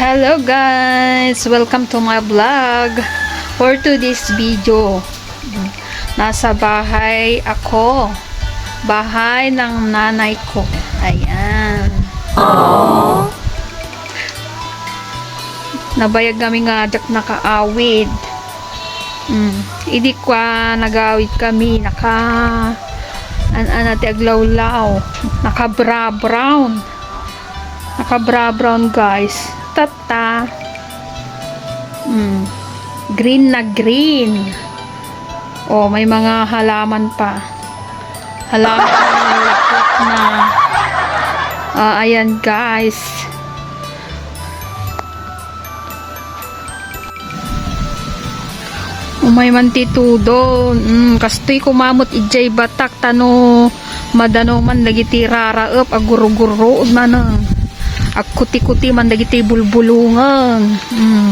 Hello guys! Welcome to my vlog. For today's video, nasa bahay ako. Bahay ng nanay ko. Ayan. Nabayag kami nga jak nakaawid. Mm. Idi kwa nagawid kami naka an anati aglawlaw. Naka bra brown. Naka bra brown guys. Tata. Mm. Green na green. Oh, may mga halaman pa. Halaman na. Ah, ayan guys. Umay man titudo. Mm, kastoy kumamot ijay batak tano madano man dagiti raraep aguro-guro man ang agkuti-kuti man dagiti bulbulungan. Mm.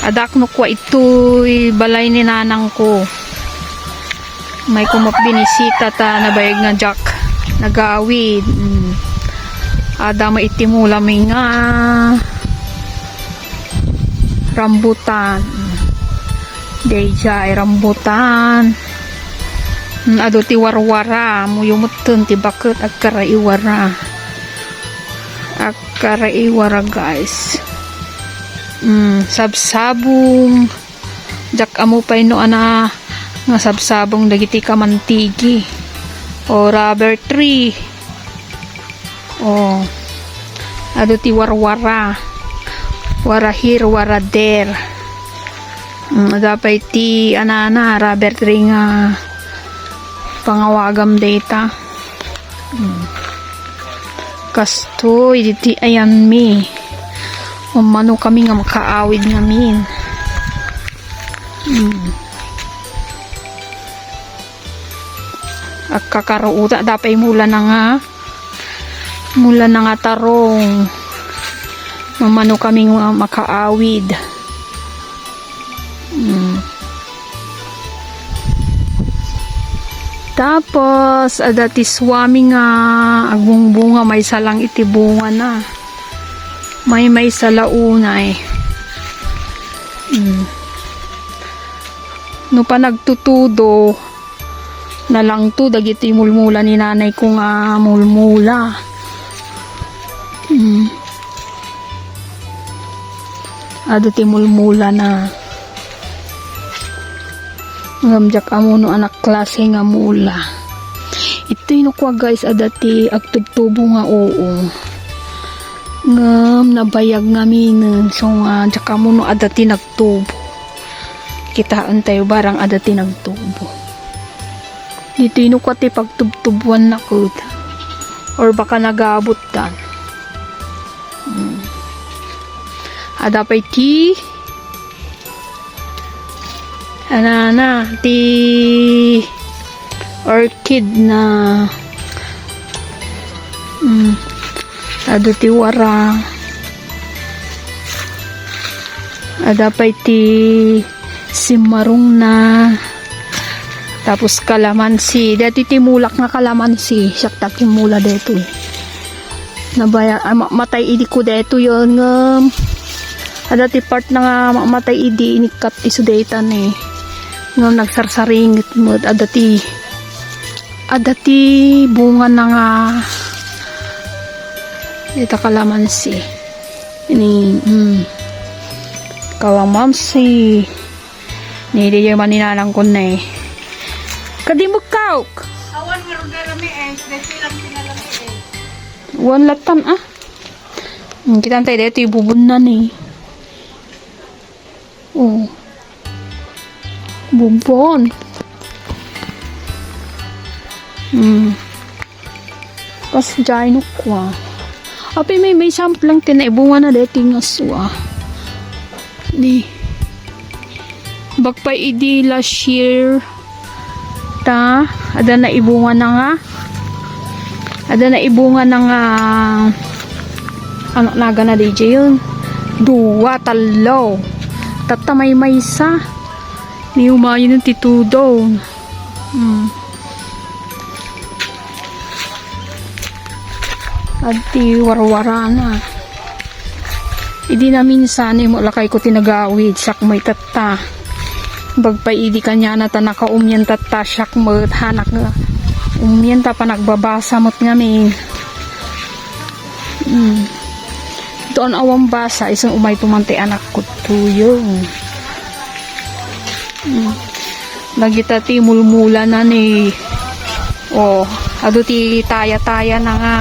Adak no kwa ito'y balay ni nanang ko. May kumap binisita ta nabayag nga jack nagawid. Mm. Ada maitimula may nga rambutan. Deja ay rambutan. Mm, ado ti warwara. Muyumutun ti bakit at karaiwara. At karaiwara guys. Mm, sabsabong. Jak amo pa ino ana nga sabsabong dagiti kamantigi. O rubber tree. O ado ti warwara. Wara here, wara there. Mm, dapat ti anana rubber tree nga pangawagam data. Mm. Kasto, iti ayan mi. Umano kami nga makaawid ngamin. Mm. At kakaruuta, dapat mula na nga. Mula na nga tarong. Mamano kami nga makaawid. Tapos, adati swami nga agong bunga may salang iti bunga na. May may salauna eh. Mm. No pa nagtutudo, na lang to, dagiti mulmula ni nanay ko nga mulmula. Mm. Adati mulmula na. Ngamjak amo no anak klase nga mula. Ito yung kwa guys adati agtubtubo nga oo. Ngam nabayag nga minin. So nga jak amo no adati nagtubo. Kitaan tayo barang adati nagtubo. Dito yung kwa ti pagtubtubuan na ko. Or baka nagabot dan. Hmm. Adapay ti ana na ti orchid na mm, ado ti wara. Adapay ti simarong na. Tapos kalamansi. Dati ti mulak nga kalamansi. Siyak taki mula deto eh. nabaya ah, ma- matay idi ko deto yun ngam. Ada ti part na nga ma- matay idi inikat iso detan eh nga nagsarsaringit mo adati adati bunga na nga ita kalamansi ini mm, kalamansi ni di yung maninalang ko na eh kadi mo kauk Awan meron na rami eh. Desi lang pinalami eh. One latan ah. Hmm, kita tayo dito ibubunan eh. Oh. Bubon. Hmm. Kas dyan ko ah. Api may may sample lang tinaibungan na dito yung aswa. Di. Bakpay idi last year. Ta. Ada na ibunga na nga. Ada na ibunga ng ah, ano naga na DJ yun. Dua, talo. Tatamay maysa. Ni umayo ng titudo. Hmm. At ti warwara na. Idi na minsan mo lakay ko tinagawid sak may tatta. Bagpay idi kanya na ta nakaumyan tatta sak mo hanak nga. Umyan ta pa nagbabasa mo't ngamin. Mm. Doon awang basa isang umay tumante anak ko tuyong. Mm. Nagita ti mulmula na ni. Oh, ado ti taya-taya na nga.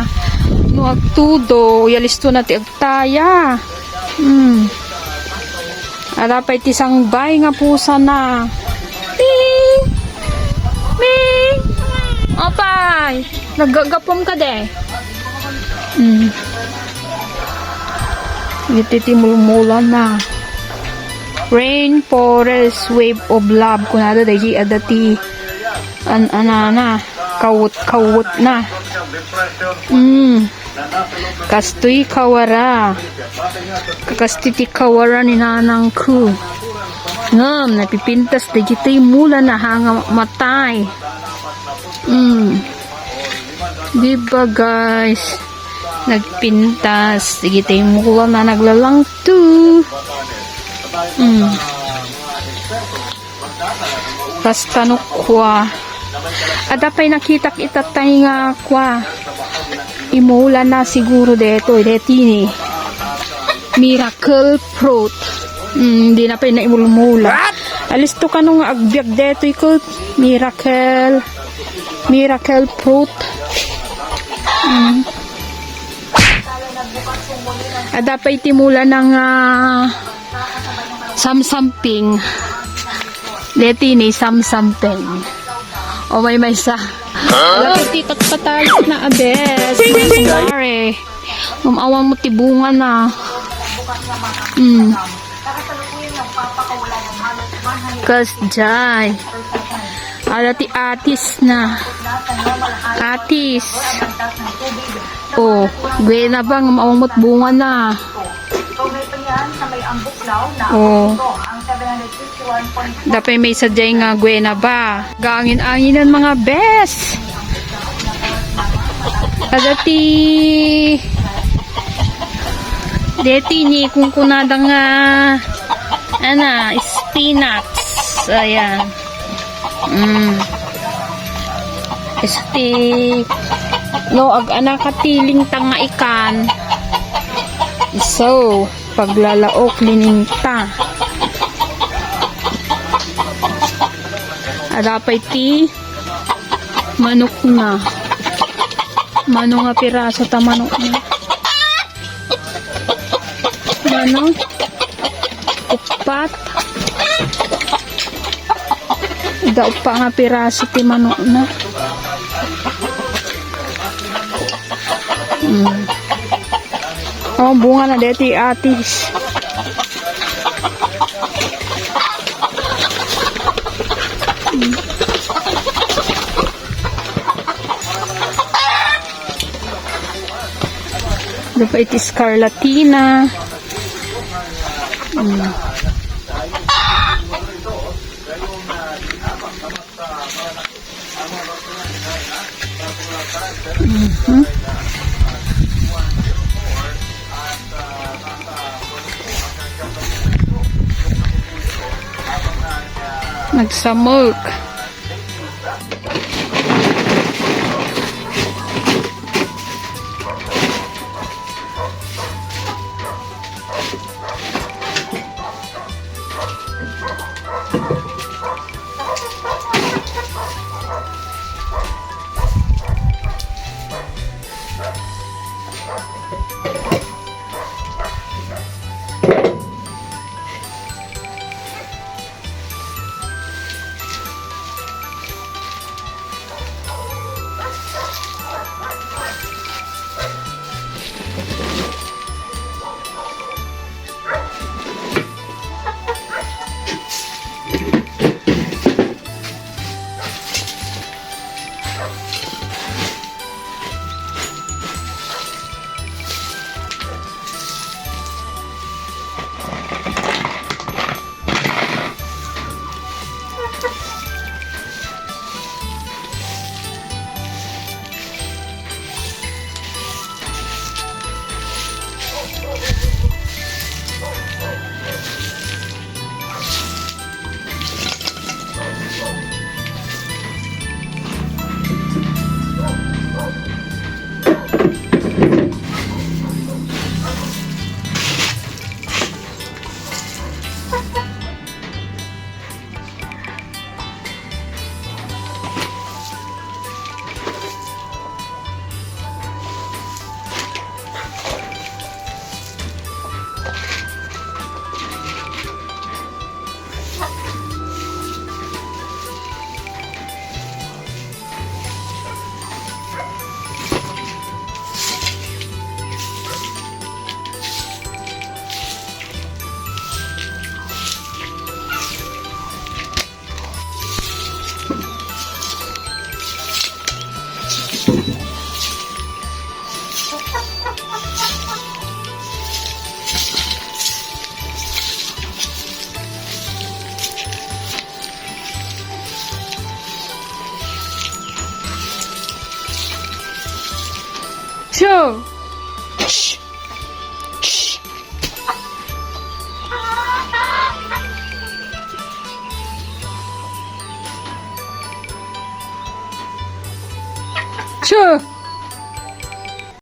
No agtudo, yalisto na ti agtaya. Hmm. Alapay ti sangbay nga pusa na. Ting! Ming! Opay! Naggagapom ka de. Hmm. Iti ti mulmula na. Rain, forest, wave of love. Kunada dahi adati an anana kawut kawut na. Mm. Kastoy kawara. Kakastiti kawara ni nanang ku. Ngam, napipintas da gito'y mula na hanga matay. Mm. Diba guys? Nagpintas. Digito'y mula na naglalang tu. Mm. Tas tanok kwa. Adapay nakita kita tayo nga kwa. Imula na siguro deto. Detini. Miracle fruit. Mm, Hindi na pa na imulmula. Alis to ka nung agbyag deto ko. Miracle. Miracle fruit. Mm. Adapay timula ng ah, samsamping. Deti ni samsamping. O may may sa. Wala ko tikat patalo na abes. Sorry. Umawang mo tibungan na. Mm. Kas jay. Ala ti atis na. Atis. Oh, gwe na bang umawang mo't bunga na. Oh. Dapat may sadyay nga gwena ba? Gangin-anginan mga bes. Adati Deti ni kung kunada nga ana spinach. Ayan. Mm. Este no ag anak katiling tanga ikan. So, paglalaok lininta. Adapay ti manok na. Manok nga piraso ta manok na. Manok. Upat. Daw pa nga piraso ti manok na. Mm. Oh, bunga na deti atis. Dapat iti scarlatina. Mm. Mhm. Nagsamog. করছো চো